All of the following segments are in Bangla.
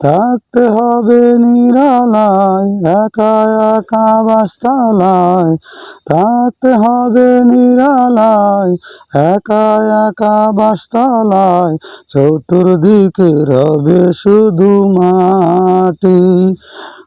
থাকতে হবে নিরালায়, একা একা বাসতালায় থাকতে হবে নিরালায়, একা একা বাসতালায় চতুর্দিকে রবে শুধু মাটি।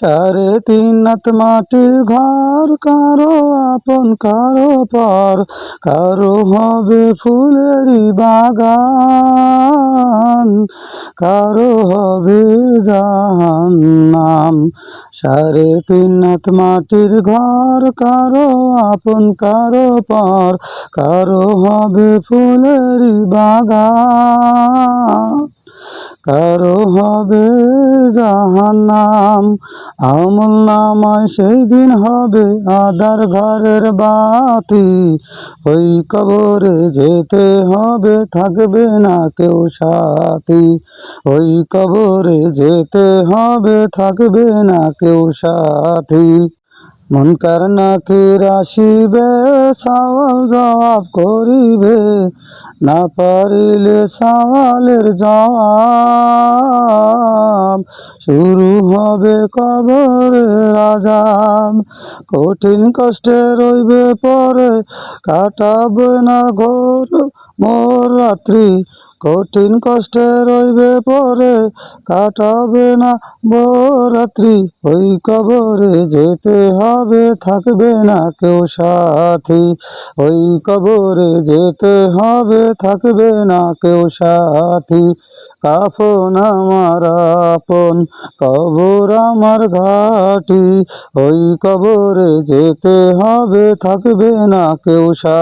সাড়ে তিন নাত মাটির ঘর, কারও আপন, কারও পর, কারও হবে ফুলেরই বাগান, কারও হবে জাহান্নাম। সাড়ে তিন নাত মাটির ঘর, কারও আপন, কারও পর, কারও হবে ফুলেরই বাগান। কারও হবে জাহান্নাম? আমল নামায় সেই দিন হবে আদার ঘরের বাতি। ওই কবরে যেতে হবে, থাকবে না কেউ সাথী। ওই কবরে যেতে হবে, থাকবে না কেউ সাথী। মনকার নাকির আসিবে সওয়াল জবাব করিবে। না পারিলে সওয়ালের জবাব, শুরু হবে কবরের আজাব। কঠিন কষ্টে রইবে পরে, কাটাবে না ঘোর মোর রাত্রি। কঠিন কষ্টে রইবে পরে, কাটাবে না রাত্রি ওই কবরে যেতে হবে, থাকবে না কেউ সাথী। ওই কবরে যেতে হবে, থাকবে না কেউ সাথী। কাফন আমার আপন, কবর আমার ঘাটি। ওই কবরে যেতে হবে, থাকবে না কেউ সাথী।